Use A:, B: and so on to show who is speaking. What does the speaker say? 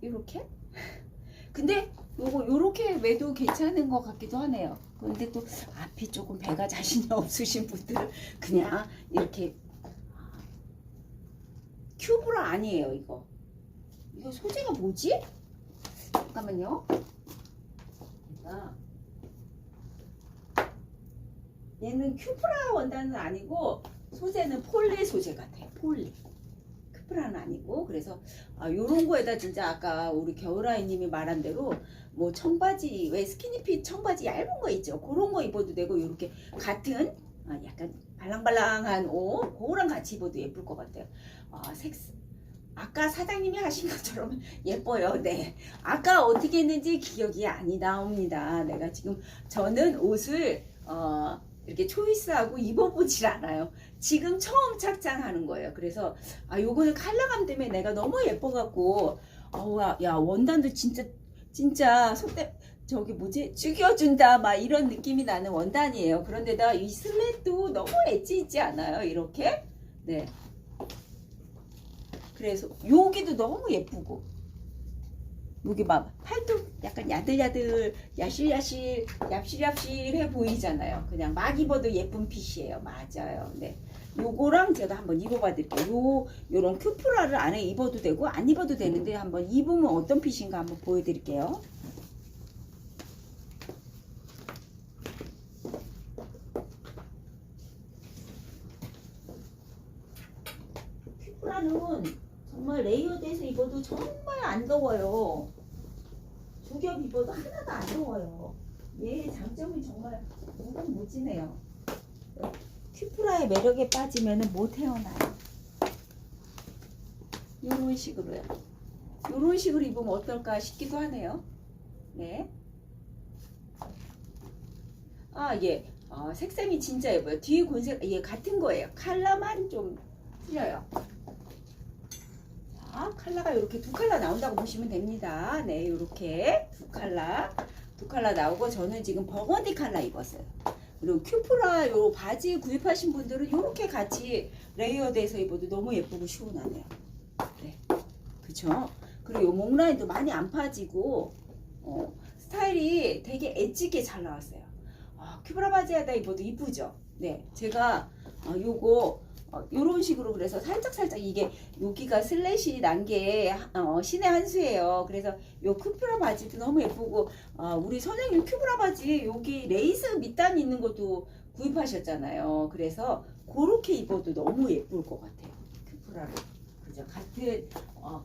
A: 이렇게? 근데 요거 요렇게 매도 괜찮은 것 같기도 하네요. 근데 또 앞이 조금 배가 자신이 없으신 분들은 그냥 이렇게 큐브라 아니에요 이거. 이거 소재가 뭐지? 잠깐만요. 얘가 얘는 큐브라 원단은 아니고 소재는 폴리 소재 같아요 폴리 큐브라는 아니고 그래서 아, 요런 거에다 진짜 아까 우리 겨울아이님이 말한 대로 뭐 청바지 왜 스키니핏 청바지 얇은 거 있죠? 그런 거 입어도 되고 이렇게 같은 아, 약간 발랑발랑한 옷 그거랑 같이 입어도 예쁠 것 같아요. 아, 색 아까 사장님이 하신 것처럼 예뻐요. 네. 아까 어떻게 했는지 기억이 안 나옵니다. 내가 지금 저는 옷을 어, 이렇게 초이스하고 입어보질 않아요. 지금 처음 착장하는 거예요. 그래서 아 요거는 컬러감 때문에 내가 너무 예뻐갖고 어우 야, 야 원단도 진짜 진짜 속대 저기 뭐지? 죽여준다 막 이런 느낌이 나는 원단이에요. 그런데다 이 슬랫도 너무 엣지 있지 않아요 이렇게? 네. 그래서 여기도 너무 예쁘고. 여기 막 팔뚝 약간 야들야들 야실야실 얍실얍실해 보이잖아요. 그냥 막 입어도 예쁜 핏이에요. 맞아요. 네. 요거랑 제가 한번 입어봐 드릴게요. 요 요런 큐프라를 안에 입어도 되고 안 입어도 되는데 한번 입으면 어떤 핏인가 한번 보여드릴게요. 큐프라는 정말 레이어드해서 입어도 정말 안 더워요 두 겹 입어도 하나도 안 더워요 얘의 장점이 정말 무궁무진해요 큐프라의 매력에 빠지면 못 헤어나요. 이런 식으로요. 이런 식으로 입으면 어떨까 싶기도 하네요. 네. 아, 예. 어, 색감이 진짜 예뻐요. 뒤에 곤색, 예, 같은 거예요. 컬러만 좀 틀려요. 자, 컬러가 이렇게 두 컬러 나온다고 보시면 됩니다. 네, 이렇게 두 컬러. 두 컬러 나오고 저는 지금 버건디 컬러 입었어요. 그리고 큐프라 요 바지 구입하신 분들은 이렇게 같이 레이어드해서 입어도 너무 예쁘고 시원하네요. 네, 그쵸? 그리고 요 목라인도 많이 안 파지고 어, 스타일이 되게 엣지게 잘 나왔어요. 아, 큐프라 바지에다 입어도 이쁘죠? 네, 제가 어, 요거 어, 요런 식으로 그래서 살짝 살짝 이게 여기가 슬래시 난게 어, 신의 한 수예요. 그래서 요 큐프라 바지도 너무 예쁘고 아, 우리 선생님 큐브라 바지 여기 레이스 밑단 있는 것도 구입하셨잖아요. 그래서 그렇게 입어도 너무 예쁠 것 같아요. 큐프라를. 그죠? 같은 어,